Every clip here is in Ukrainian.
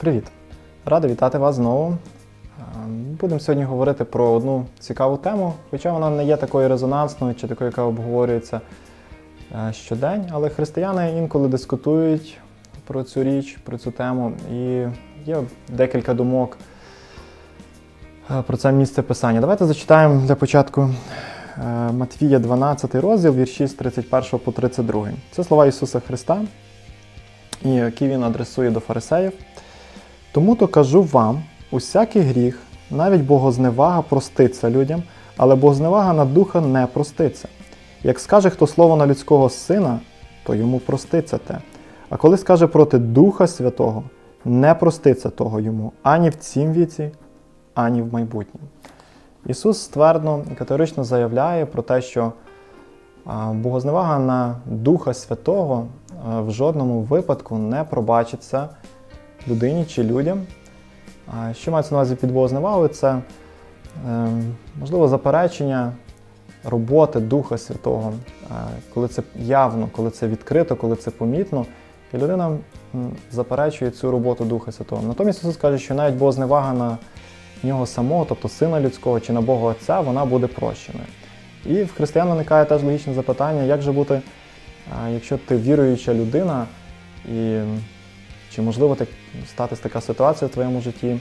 Привіт! Радий вітати вас знову. Е, Будемо сьогодні говорити про одну цікаву тему, хоча вона не є такою резонансною чи такою, яка обговорюється е, щодень, але християни інколи дискутують про цю річ, про цю тему, і є декілька думок е, про це місце писання. Давайте зачитаємо для початку Матвія 12 розділ, вірші з 31 по 32. Це слова Ісуса Христа, які він адресує до фарисеїв. Тому то кажу вам, усякий гріх, навіть богозневага проститься людям, але богозневага на духа не проститься. Як скаже хто слово на людського сина, то йому проститься те. А коли скаже проти Духа Святого, не проститься того йому ані в цім віці, ані в майбутньому. Ісус ствердно і категорично заявляє про те, що богозневага на Духа Святого в жодному випадку не пробачиться людині чи людям. Що мається на увазі під богозневагою? Це е, можливо заперечення роботи Духа Святого, е, коли це явно, коли це відкрито, коли це помітно, і людина заперечує цю роботу Духа Святого. Натомість Ісус каже, що навіть богозневага на нього самого, тобто Сина Людського чи на Бога Отця, вона буде прощеною. І в християн виникає теж логічне запитання, як же бути, е, якщо ти віруюча людина, і чи можливо так статись така ситуація в твоєму житті,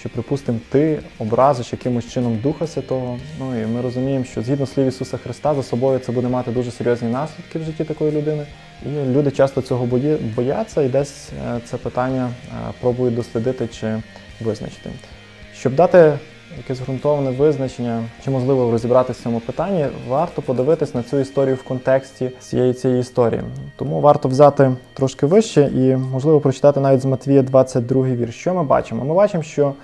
що, припустимо, ти образиш якимось чином Духа Святого. Ну і ми розуміємо, що згідно слів Ісуса Христа за собою це буде мати дуже серйозні наслідки в житті такої людини. І люди часто цього бояться і десь е, це питання е, пробують дослідити чи визначити. Щоб дати якесь ґрунтовне визначення, чи можливо розібратися в цьому питанні, варто подивитись на цю історію в контексті цієї цієї історії. Тому варто взяти трошки вище і, можливо, прочитати навіть з Матвія 22 вірш. Що ми бачимо? Ми бачимо, що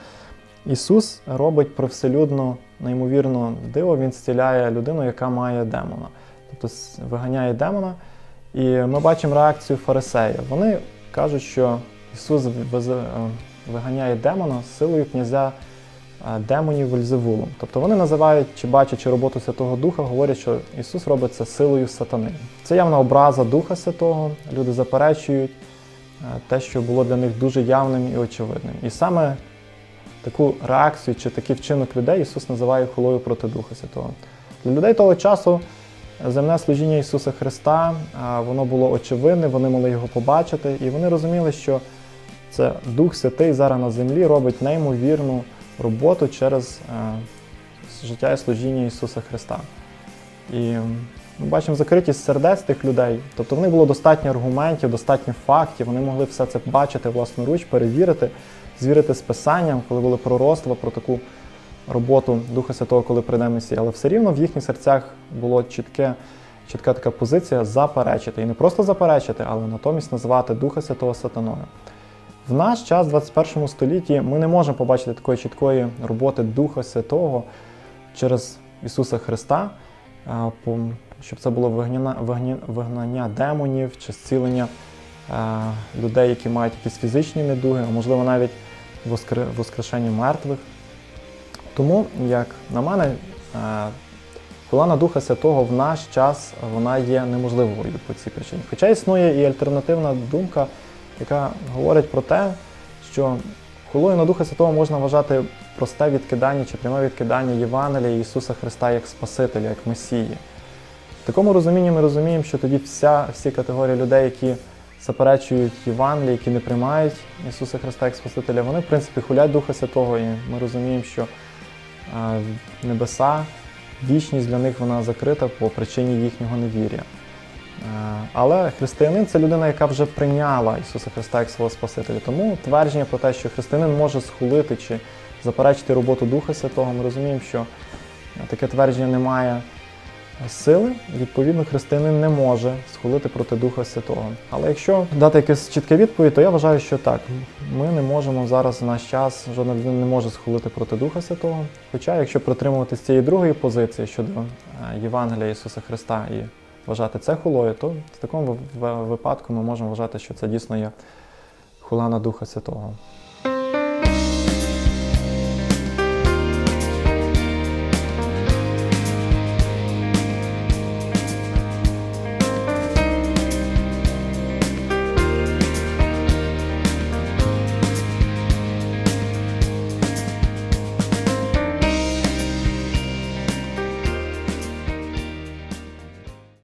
Ісус робить привселюдно, неймовірно диво, Він зціляє людину, яка має демона. Тобто виганяє демона. І ми бачимо реакцію фарисеїв. Вони кажуть, що Ісус е, виганяє демона силою князя демонів Вельзевулом. Тобто вони називають, чи бачачи роботу Святого Духа, говорять, що Ісус робить це силою сатани. Це явна образа Духа Святого. Люди заперечують е, те, що було для них дуже явним і очевидним. І саме таку реакцію чи такий вчинок людей Ісус називає хулою проти Духа Святого. Для людей того часу земне служіння Ісуса Христа воно було очевидне, вони могли його побачити, і вони розуміли, що це Дух Святий зараз на землі робить неймовірну роботу через е, життя і служіння Ісуса Христа. І ми бачимо закритість сердець тих людей. Тобто в них було достатньо аргументів, достатньо фактів, вони могли все це бачити власноруч, перевірити, звірити з Писанням, коли були пророцтва про таку роботу Духа Святого, коли прийде Месія. Але все рівно в їхніх серцях було чітке, чітка така позиція заперечити. І не просто заперечити, але натомість назвати Духа Святого сатаною. В наш час, в 21 столітті, ми не можемо побачити такої чіткої роботи Духа Святого через Ісуса Христа, щоб це було вигнання, демонів чи зцілення людей, які мають якісь фізичні недуги, а можливо навіть воскре- воскрешення мертвих. Тому, як на мене, е, хула на Духа Святого в наш час вона є неможливою по цій причині. Хоча існує і альтернативна думка, яка говорить про те, що хулою на Духа Святого можна вважати просте відкидання чи пряме відкидання Євангелія Ісуса Христа як Спасителя, як Месії. В такому розумінні ми розуміємо, що тоді вся, всі категорії людей, які заперечують Євангеліє, які не приймають Ісуса Христа як Спасителя, вони, в принципі, хулять Духа Святого, і ми розуміємо, що е, небеса, вічність для них вона закрита по причині їхнього невір'я. Е, Але християнин це людина, яка вже прийняла Ісуса Христа як свого Спасителя. Тому твердження про те, що християнин може схулити чи заперечити роботу Духа Святого, ми розуміємо, що таке твердження не має сили, відповідно, християнин не може схулити проти Духа Святого. Але якщо дати якусь чітку відповідь, то я вважаю, що так, ми не можемо зараз в наш час, жодна людина не може схулити проти Духа Святого. Хоча, якщо притримуватися цієї другої позиції щодо е, Євангелія Ісуса Христа і вважати це хулою, то в такому випадку ми можемо вважати, що це дійсно є хула на Духа Святого.